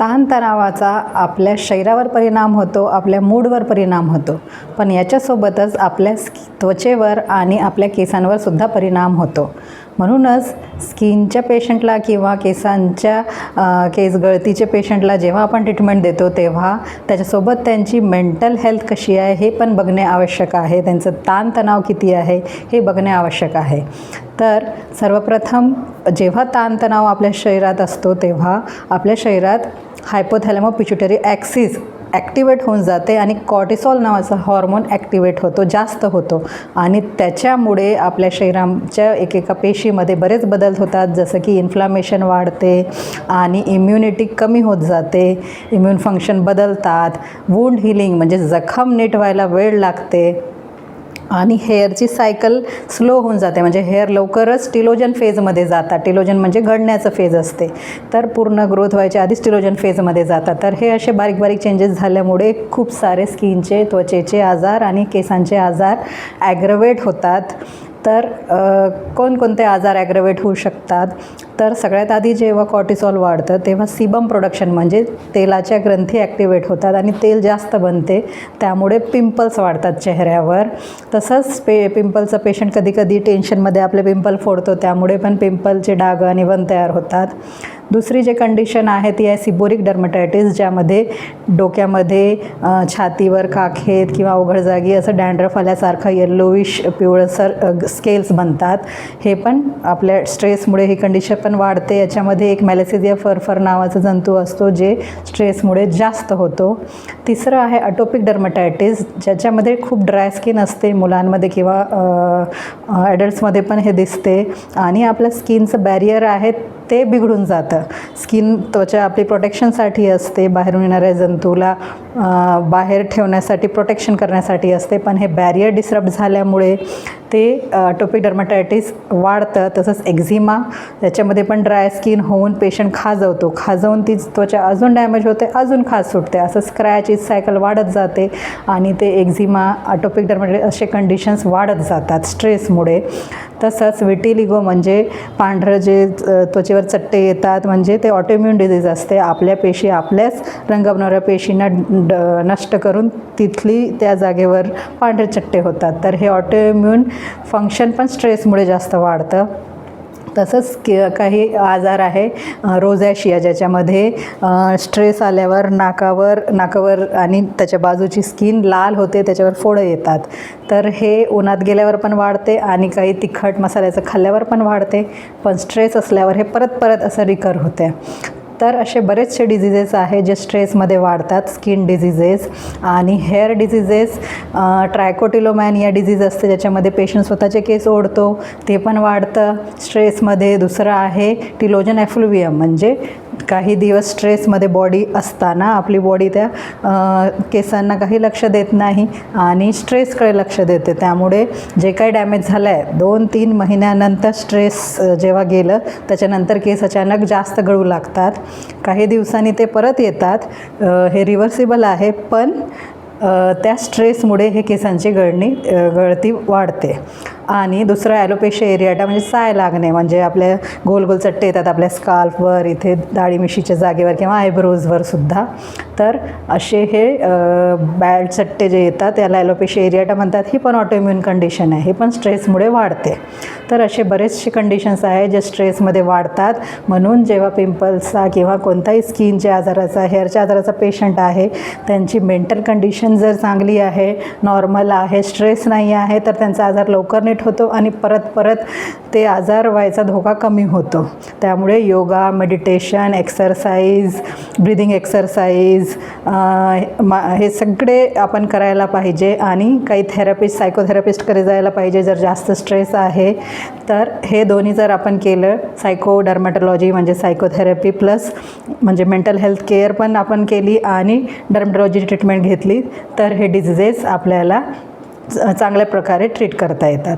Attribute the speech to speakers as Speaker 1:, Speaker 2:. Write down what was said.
Speaker 1: ताणतणावाचा आपल्या शरीरावर परिणाम होतो आपल्या मूडवर परिणाम होतो. पण याच्यासोबतच आपल्या त्वचेवर आणि आपल्या केसांवर सुद्धा परिणाम होतो. म्हणूनच स्किनच्या पेशंटला किंवा केसांच्या केस गळतीच्या पेशंटला जेव्हा आपण ट्रीटमेंट देतो तेव्हा त्याच्यासोबत त्यांची मेंटल हेल्थ कशी आहे हे पण बघणे आवश्यक आहे. त्यांचं ताणतणाव किती आहे हे बघणे आवश्यक आहे. तर सर्वप्रथम जेव्हा ताणतणाव आपल्या शरीरात असतो तेव्हा आपल्या शरीरात हायपोथॅलॅमो पिच्युटरी ॲक्सिस ॲक्टिवेट होऊन जाते आणि कॉर्टिसॉल नावाचा हॉर्मोन ॲक्टिवेट होतो जास्त होतो. आणि त्याच्यामुळे आपल्या शरीराच्या एकेका पेशीमध्ये बरेच बदल होतात जसं की इन्फ्लामेशन वाढते आणि इम्युनिटी कमी होत जाते. इम्युन फंक्शन बदलतात. वुंड हिलिंग म्हणजे जखम नीट व्हायला वेळ लागते. आणि हेअरची सायकल स्लो होऊन जाते. म्हणजे हेअर लवकरच टिलोजन फेजमध्ये जातात. टिलोजन म्हणजे घडण्याचं फेज असते. तर पूर्ण ग्रोथ व्हायच्या आधीच टिलोजन फेजमध्ये जातात. तर हे असे बारीक बारीक चेंजेस झाल्यामुळे खूप सारे स्किनचे त्वचेचे आजार आणि केसांचे आजार ॲग्रवेट होतात. तर कोणकोणते आजार ॲग्रवेट होऊ शकतात? तर सगळ्यात आधी जेव्हा कॉर्टिसॉल वाढतं तेव्हा सिबम प्रोडक्शन म्हणजे तेलाच्या ग्रंथी ॲक्टिवेट होतात आणि तेल जास्त बनते. त्यामुळे पिंपल्स वाढतात चेहऱ्यावर. तसंच पे पिंपलचं पेशंट कधी कधी टेन्शनमध्ये आपले पिंपल फोडतो त्यामुळे पण पिंपलचे डाग आणि वन तयार होतात. दुसरी जे कंडिशन आहे ती आहे सिबोरिक डर्मटायटिस ज्यामध्ये डोक्यामध्ये छातीवर काखेत किंवा अवघड जागी असं डँड्रफ आल्यासारखं येल्लोविश पिवळसर स्केल्स बनतात. हे पण आपल्या स्ट्रेसमुळे ही कंडिशन पण वाढते. याच्यामध्ये एक मॅलेसिदिया फरफर नावाचा जंतू असतो जे स्ट्रेसमुळे जास्त होतो. तिसरं आहे अटोपिक डर्मटायटिस ज्याच्यामध्ये खूप ड्राय स्किन असते मुलांमध्ये किंवा ॲडल्ट्समध्ये पण हे दिसते. आणि आपल्या स्किनचं बॅरियर आहे ते बिघडून जातं. स्किन त्वचा आपली प्रोटेक्शनसाठी असते बाहेरून येणाऱ्या जंतूला बाहेर ठेवण्यासाठी प्रोटेक्शन करण्यासाठी असते. पण हे बॅरियर डिस्टर्ब झाल्यामुळे ते टोपिक डर्माटायटिस वाढतं तसंच एक्झिमा त्याच्यामध्ये पण ड्राय स्किन होऊन पेशंट खाजवतो. खाजवून ती त्वचा अजून डॅमेज होते अजून खाज सुटते. असं स्क्रॅचची सायकल वाढत जाते आणि ते एक्झिमा अटोपिक डर्माटायटिस असे कंडिशन्स वाढत जातात स्ट्रेसमुळे तसंच विटिलिगो म्हणजे पांढरं जे त्वचेवर चट्टे येतात म्हणजे ते ऑटोम्युन डिझीज असते. आपल्या पेशी आपल्याच रंगवणाऱ्या पेशींना ड नष्ट करून तिथली त्या जागेवर पांढरे चट्टे होतात. तर हे ऑटोम्युन फंक्शन पण स्ट्रेसमुळे जास्त वाढतं. तसंच के काही आजार आहे अ, रोझॅशिया ज्याच्यामध्ये स्ट्रेस आल्यावर नाकावर नाकावर आणि त्याच्या बाजूची स्किन लाल होते त्याच्यावर फोडं येतात. तर हे उन्हात गेल्यावर पण वाढते आणि काही तिखट मसाल्याचं खाल्ल्यावर पण वाढते. पण स्ट्रेस असल्यावर हे परत परत असं रिकर होते. तर असे बरेचसे डिझिजेस आहे जे स्ट्रेसमध्ये वाढतात. स्किन डिझिजेस आणि हेअर डिझिजेस ट्रायकोटिलोमॅन या डिझीज असते ज्याच्यामध्ये पेशंट स्वतःचे केस ओढतो. ते पण वाढतं. स्ट्रेसमध्ये दुसरं आहे टिलोजन एफ्लुवियम म्हणजे काही दिवस स्ट्रेसमध्ये बॉडी असताना आपली बॉडी त्या केसांना काही लक्ष देत नाही आणि स्ट्रेसकडे लक्ष देते. त्यामुळे जे काही डॅमेज झालं आहे दोन तीन महिन्यानंतर स्ट्रेस जेव्हा गेलं त्याच्यानंतर केस अचानक जास्त गळू लागतात. काही दिवसांनी ते परत येतात. हे रिव्हर्सिबल आहे पण त्या स्ट्रेसमुळे हे केसांची गळणी गळती वाढते. आणि दुसरं ॲलोपेशिया एरियाटा म्हणजे साय लागणे म्हणजे आपल्या गोल गोल चट्टे येतात आपल्या स्काल्फवर इथे दाढीमिशीच्या जागेवर किंवा आयब्रोजवर सुद्धा. तर असे हे बॅड चट्टे जे येतात त्याला ॲलोपेशिया एरियाटा म्हणतात. ही पण ऑटोइम्युन कंडिशन आहे. हे पण स्ट्रेसमुळे वाढते. तर असे बरेचसे कंडिशन्स आहे जे स्ट्रेसमध्ये वाढतात. म्हणून जेव्हा पिंपल्सचा किंवा कोणताही स्किनच्या आजाराचा हेअरच्या आजाराचा पेशंट आहे त्यांची मेंटल कंडिशन जर चांगली आहे नॉर्मल आहे स्ट्रेस नाही आहे तर त्यांचा आजार लवकर नीट होतो आणि परत परत ते आजार व्हायचा धोका कमी होतो. त्यामुळे yoga meditation exercise breathing exercise हे सगळे आपण करायला पाहिजे आणि काही थेरपिस्ट सायकोथेरपिस्टकडे जायला पाहिजे जर जास्त स्ट्रेस आहे. तर हे दोन्ही जर आपण केलं सायको डर्मॅटॉलॉजी म्हणजे सायकोथेरपी प्लस म्हणजे मेंटल हेल्थ केअर पण आपण केली आणि डर्मॅटॉलॉजी ट्रीटमेंट घेतली तर हे डिझिजेस आपल्याला चांगल्या प्रकारे ट्रीट करता येतात.